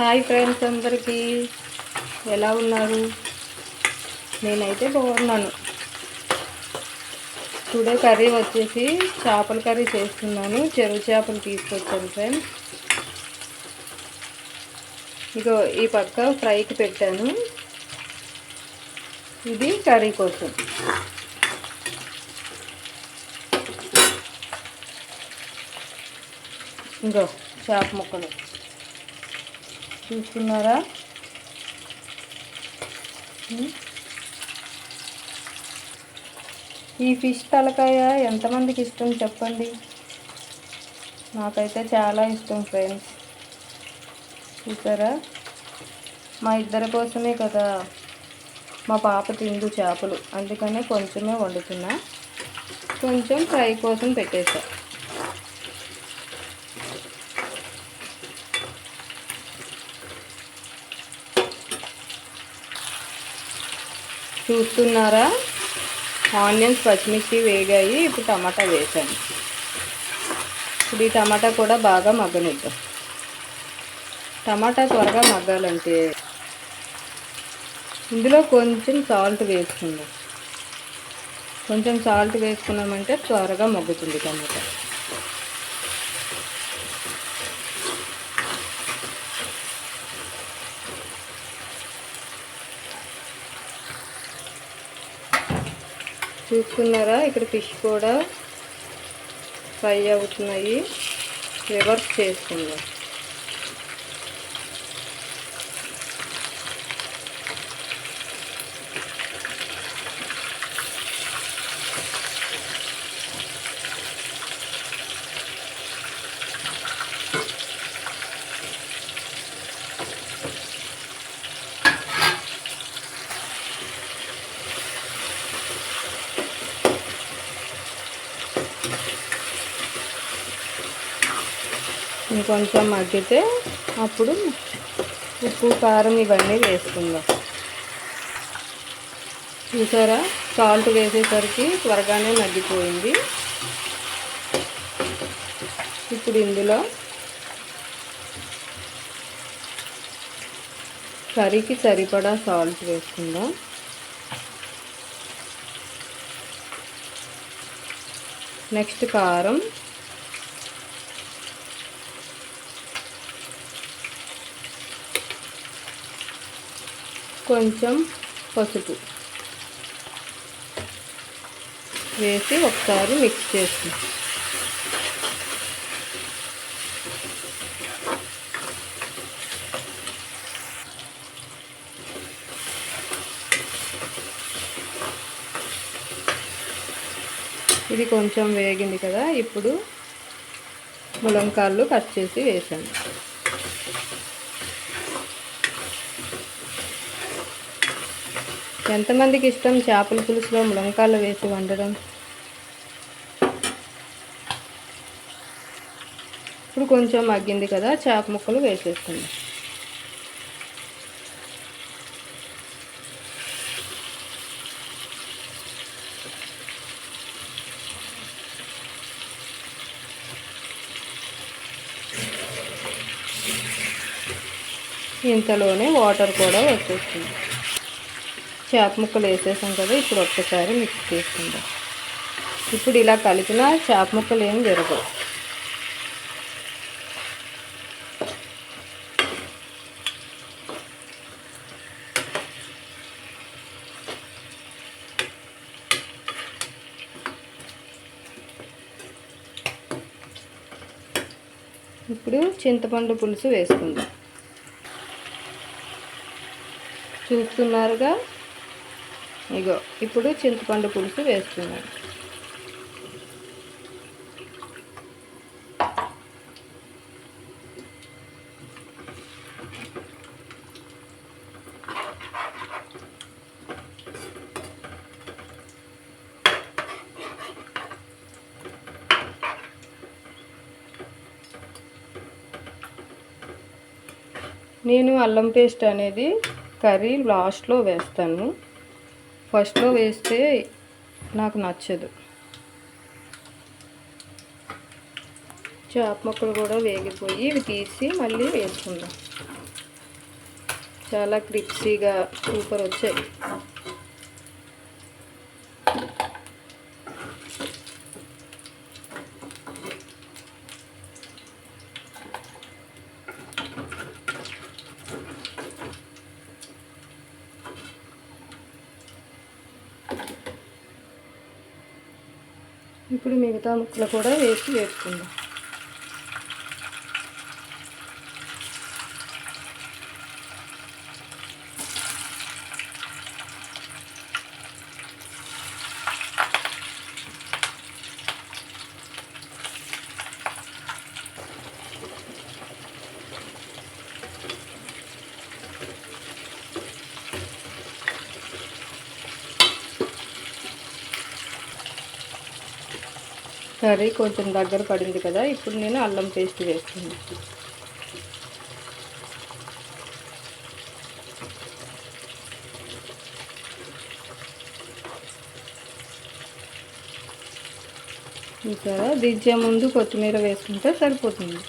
Hi friends అందరికీ. ఎలా ఉన్నారు? నేనైతే బాగున్నాను. టుడే కర్రీ వచ్చేసి చేపల కర్రీ చేస్తున్నాను. చెరువు చేపలు తీసుకొచ్చాను ఫ్రెండ్స్. ఇగో ఈ పక్క ఫ్రైకి పెట్టాను. ఇది కర్రీ కోసం. ఇంకో చేప ముక్కలు. చూస్తున్నారా ఈ ఫిష్ తలకాయ ఎంతమందికి ఇష్టం చెప్పండి? నాకైతే చాలా ఇష్టం ఫ్రెండ్స్. చూసారా? మా ఇద్దరి కోసమే కదా మా పాప తిందు చేపలు. అందుకనే కొంచెమే వండుతున్నా. కొంచెం ఫ్రై కోసం పెట్టేసా చూస్తున్నారా? ఆనియన్స్ పచ్చిమిర్చి వేగాయి. ఇప్పుడు టమాటా వేసాను. ఇప్పుడు ఈ టమాటా కూడా బాగా మగ్గనిద్దాం. టమాటా త్వరగా మగ్గాలంటే ఇందులో కొంచెం సాల్ట్ వేసుకుందాం. కొంచెం సాల్ట్ వేసుకున్నామంటే త్వరగా మగ్గుతుంది టమాటా. చూసుకున్నారా ఇక్కడ ఫిష్ కూడా ఫ్రై అవుతున్నాయి. రివర్స్ చేసుకుందాం ఇంకొంచెం మగ్గితే అప్పుడు ఉప్పు కారం ఇవన్నీ వేసుకుందాం. చూసారా? సాల్ట్ వేసేసరికి త్వరగానే మగ్గిపోయింది. ఇప్పుడు ఇందులో కర్రీకి సరిపడా సాల్ట్ వేసుకుందాం. నెక్స్ట్ కారం కొంచెం పసుపు వేసి ఒకసారి మిక్స్ చేసి. ఇది కొంచెం వేగింది కదా ఇప్పుడు ములంకాళ్ళు కట్ చేసి వేసాను. ఎంతమందికి ఇష్టం చేపల పులుసులో ములంకాలు వేసి వండడం? ఇప్పుడు కొంచెం మగ్గింది కదా చేప ముక్కలు వేసేస్తుంది ఇంతలోనే వాటర్ కూడా వచ్చేస్తుంది చేప ముక్కలు వేసేసాం కదా ఇప్పుడు ఒక్కసారి మిక్స్ చేసుకుందాం. ఇప్పుడు ఇలా కలిపిన చేప ముక్కలు ఏం జరగవు. ఇప్పుడు చింతపండు పులుసు వేసుకుందాం. చూస్తున్నారుగా? ఇగో ఇప్పుడు చింతపండు పులుసు వేస్తున్నాను. నేను అల్లం పేస్ట్ అనేది కర్రీ లాస్ట్లో వేస్తాను. ఫస్ట్లో వేస్తే నాకు నచ్చదు. చేప ముక్కలు కూడా వేగిపోయి ఇవి తీసి మళ్ళీ వేసుకుందాం. చాలా క్రిప్సీగా సూపర్ వచ్చాయి. ఇప్పుడు మిగతా ముక్కలు కూడా వేసి వేసుకుందాం. కర్రీ కొంచెం దగ్గర పడింది కదా ఇప్పుడు నేను అల్లం పేస్ట్ వేస్తున్నాను చూసారా? దించే ముందు కొత్తిమీర వేసుకుంటే సరిపోతుంది.